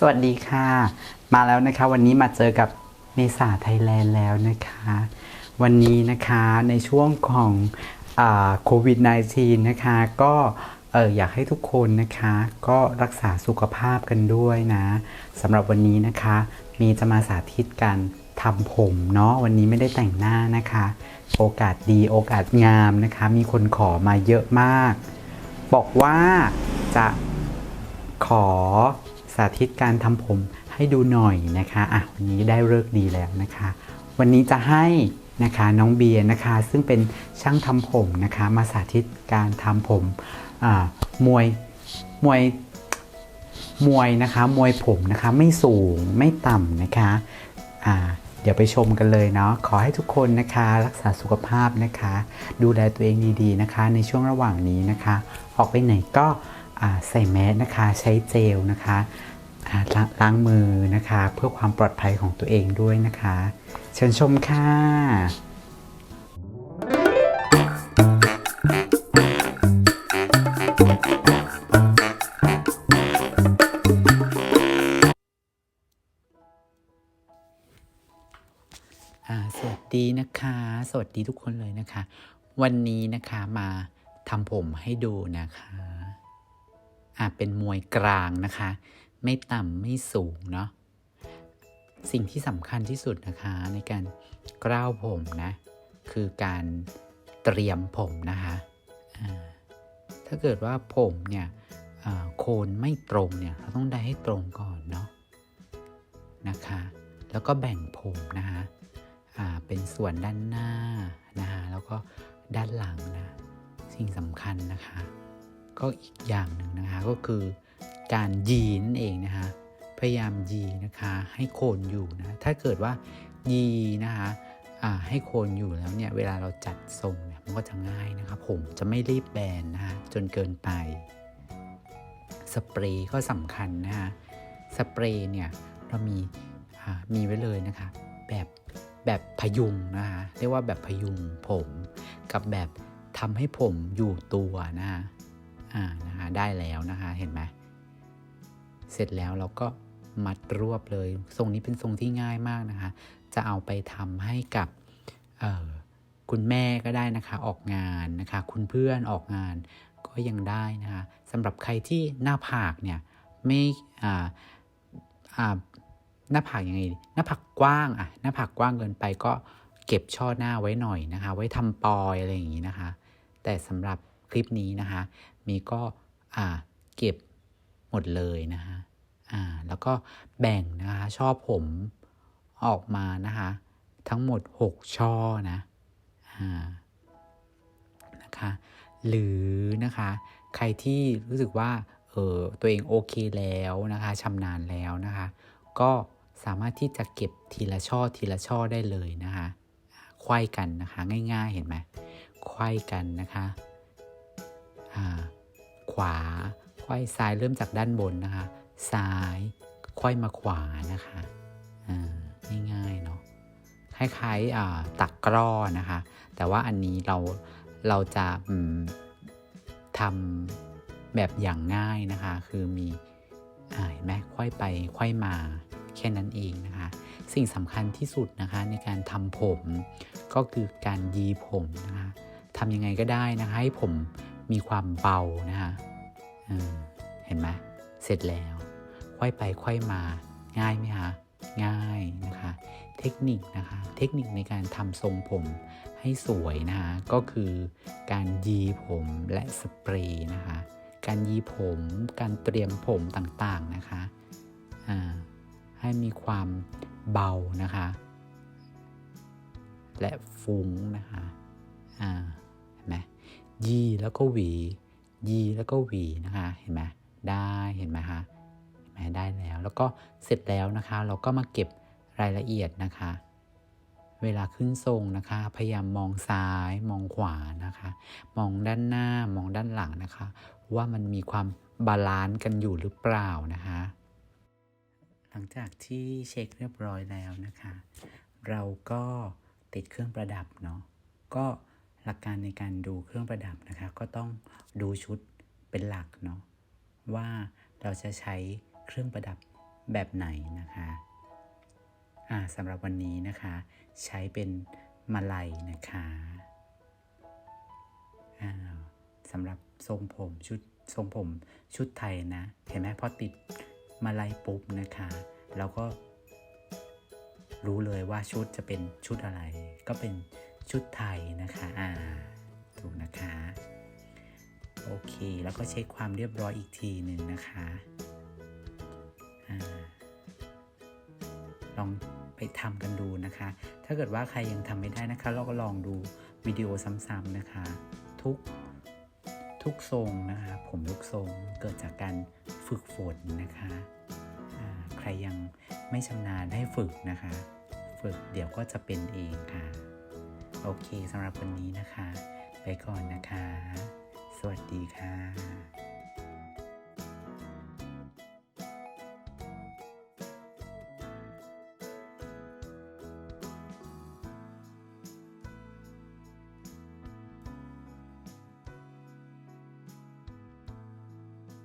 สวัสดีค่ะ มาแล้วนะคะ วันนี้มาเจอกับเมษาไทยแลนด์แล้วนะคะ วันนี้นะคะในช่วงของโควิด -19 นะคะ ก็เอออยากให้ทุกคนนะคะก็รักษาสุขภาพกันด้วยนะสำหรับวันนี้นะคะ มีจะมาสาธิตการทำผมเนาะวันนี้ไม่ได้แต่งหน้านะคะ โอกาสดีโอกาสงามนะคะ มีคนขอมาเยอะมาก บอกว่าจะขอ สาธิตการทำผมให้ดูหน่อยนะคะอะวันนี้ได้เลิกดีแล้วนะคะ วันนี้จะให้นะคะน้องเบียร์นะคะ ซึ่งเป็นช่างทำผมนะคะ มาสาธิตการทำผมอ่ามวยมวยมวยนะคะมวยผมนะคะไม่สูงไม่ต่ำนะคะอ่าเดี๋ยวไปชมกันเลยเนาะขอให้ทุกคนนะคะ รักษาสุขภาพนะคะ ดูแลตัวเองดีๆนะคะ ในช่วงระหว่างนี้นะคะ ออกไปไหนก็ ใส่แมสนะคะใช้เจลนะคะล้างมือนะคะ เพื่อความปลอดภัยของตัวเองด้วยนะคะ เชิญชมค่ะสวัสดีนะคะ สวัสดีทุกคนเลยนะคะ วันนี้นะคะมาทำผมให้ดูนะคะ อ่าเป็นมวยกลางนะคะ ไม่ต่ำไม่สูงเนาะสิ่งที่สำคัญที่สุดนะคะในการกล้าวผมนะ คือการเตรียมผมนะคะถ้าเกิดว่าผมเนี่ยโคนไม่ตรงเนี่ยเราต้องได้ให้ตรงก่อนเนาะนะคะ แล้วก็แบ่งผมนะคะอ่าเป็นส่วนด้านหน้านะฮะแล้วก็ด้านหลังนะสิ่งสำคัญนะคะ ก็อีกอย่างหนึ่งนะคะก็คือการยีนั่นเองนะคะพยายามยีนะคะให้โคนอยู่นะถ้าเกิดว่ายีนะคะให้โคนอยู่แล้วเนี่ยเวลาเราจัดทรงเนี่ยมันก็จะง่ายนะคะผมจะไม่รีบแบนนะคะจนเกินไป สเปรย์ก็สำคัญนะคะสเปรย์เนี่ยเรามีมีไว้เลยนะคะแบบแบบพยุงนะคะเรียกว่าแบบพยุงผมกับแบบทำให้ผมอยู่ตัวนะคะ อ่านะคะได้แล้วนะคะเห็นไหมเสร็จแล้วเราก็มัดรวบเลย ทรงนี้เป็นทรงที่ง่ายมากนะคะ จะเอาไปทำให้กับคุณแม่ก็ได้นะคะ ออกงานนะคะ คุณเพื่อนออกงานก็ยังได้นะคะสำหรับใครที่หน้าผากเนี่ยไม่หน้าผากยังไงหน้าผากกว้างอะหน้าผากกว้างเกินไปก็เก็บช่อหน้าไว้หน่อยนะคะ ไว้ทำปอยอะไรอย่างนี้นะคะ แต่สำหรับ คลิปนี้นะคะมีก็อ่าเก็บหมดเลยนะคะอ่าแล้วก็แบ่งนะคะช่อผมออกมานะคะทั้งหมด 6 ช่อนะอ่านะคะหรือนะคะใครที่รู้สึกว่าเออตัวเองโอเคแล้วนะคะชำนาญแล้วนะคะก็สามารถที่จะเก็บทีละช่อทีละช่อได้เลยนะคะไขว้กันนะคะง่ายๆเห็นไหมไขว้กันนะคะ ขวาไขว้ซ้ายเริ่มจากด้านบนนะคะ ซ้ายไขว้มาขวานะคะง่ายๆเนาะคล้ายๆตักกร้อนะคะ แต่ว่าอันนี้เราเราจะทำแบบอย่างง่ายนะคะ คือมีเห็นไหมไขว้ไปไขว้มาแค่นั้นเองนะคะ สิ่งสำคัญที่สุดนะคะในการทำผมก็คือการยีผมนะคะทำยังไงก็ได้นะคะให้ผม มีความเบานะคะอืมเห็นไหมเสร็จแล้วไขว้ไปไขว้มาง่ายไหมคะง่ายนะคะ เทคนิคนะคะ เทคนิคในการทำทรงผมให้สวยนะคะก็คือการยีผมและสเปรย์นะคะ การยีผมการเตรียมผมต่างๆนะคะอ่าให้มีความเบานะคะ และฟุ้งนะคะอ่า ยีแล้วก็หวี ยีแล้วก็หวีนะคะ เห็นไหมได้เห็นไหมคะเห็นไหมได้แล้ว แล้วก็เสร็จแล้วนะคะ เราก็มาเก็บรายละเอียดนะคะ เวลาขึ้นทรงนะคะ พยายามมองซ้ายมองขวานะคะ มองด้านหน้ามองด้านหลังนะคะ ว่ามันมีความบาลานซ์กันอยู่หรือเปล่านะคะ หลังจากที่เช็คเรียบร้อยแล้วนะคะ เราก็ติดเครื่องประดับเนาะก็ หลักการในการดูเครื่องประดับนะคะ ก็ต้องดูชุดเป็นหลักเนาะว่าเราจะใช้เครื่องประดับแบบไหนนะคะอ่าสำหรับวันนี้นะคะ ใช้เป็นมาลัยนะคะอ้าสำหรับทรงผมชุดทรงผมชุดไทยนะ เห็นไหมพอติดมาลัยปุ๊บนะคะแล้วก็รู้เลยว่าชุดจะเป็นชุดอะไร ก็เป็น ชุดไทยนะคะอ่าถูกนะคะ โอเค แล้วก็เช็คความเรียบร้อยอีกทีหนึ่งนะคะอ่าลองไปทำกันดูนะคะ ถ้าเกิดว่าใครยังทำไม่ได้นะคะ เราก็ลองดูวิดีโอซ้ำๆนะคะ ทุกทุกทรงนะคะ ผมทุกทรงเกิดจากการฝึกฝนนะคะใครยังไม่ชำนาญให้ฝึกนะคะ ฝึกเดี๋ยวก็จะเป็นเองค่ะ โอเคสำหรับวันนี้นะคะ ไปก่อนนะคะ สวัสดีค่ะ